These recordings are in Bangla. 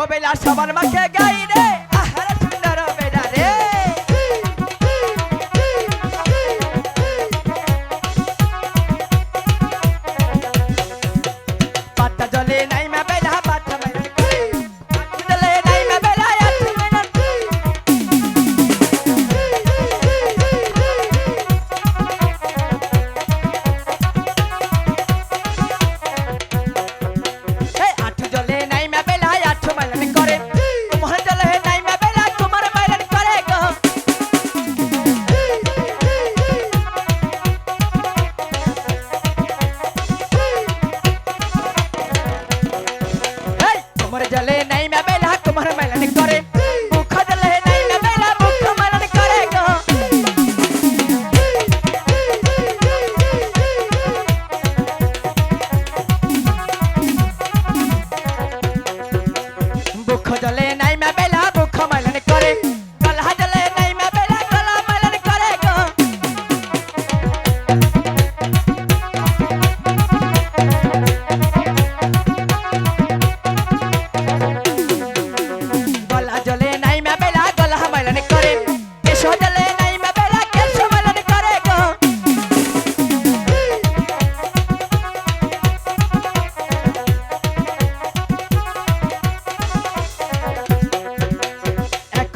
ও বেলা সবার মাকে গাই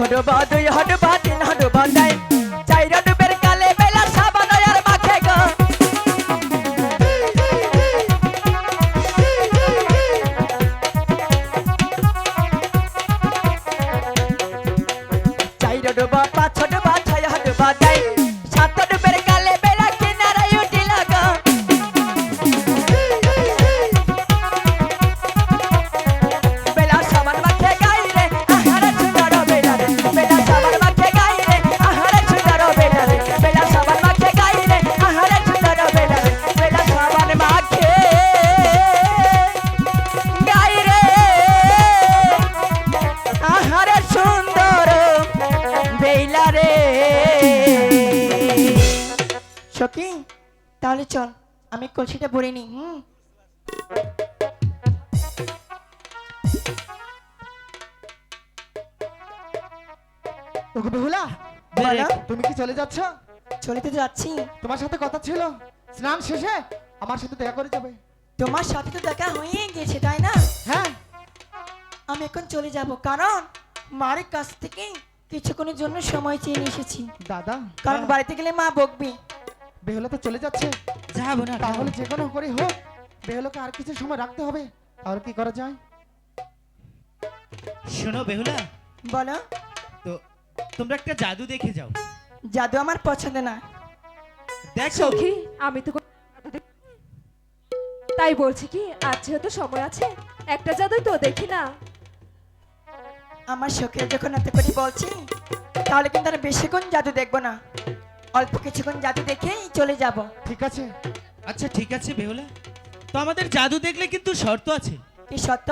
এক ডুবা দুই ডুবা তিন ডুবা যাই চার ডুবের কালে বেলা সাবান আর মাখে গো। চার ডুবা পাঁচ ডুবা ছয় ডুবা যাই সাত সখী তাহলে চল আমি কলসিটা ভরে নি হুম? বেহুলা তুমি কি চলে যাচ্ছ? চলে তো যাচ্ছি। তোমার সাথে কথা ছিল। স্নান শেষে আমার সাথে দেখা করে যাবে। তোমার সাথে তো দেখা হয়ে গেছে তাই না? হ্যাঁ। আমি এখন চলে যাব কারণ মায়ের কাছ থেকে কিছুক্ষণের জন্য সময় চেয়ে এসেছি। দাদা কারণ বাড়িতে গেলে মা বকবে। বেহুলা তো চলে যাচ্ছে। যাব না তাহলে যে কোনো করে হোক বেহুলাকে আর কিছু সময় রাখতে হবে। আর কি করা যায়? শোনো বেহুলা। বলো। তো তোমরা একটা জাদু দেখে যাও। জাদু আমার পছন্দ না। দেখো। সখী আমি তো তাই বলছি কি আজ যেহেতু সময় আছে একটা জাদু তো দেখি না। আমার শখের যখন এত করে বলছি তাহলে কিন্তু আর বেশিক্ষণ জাদু দেখব না। অল্প কিছুক্ষণ জাদু দেখেই চলে যাব। ঠিক আছে। আচ্ছা ঠিক আছে বেহুলা। তো আমাদের জাদু দেখলে কিন্তু শর্ত আছে। কি সত্য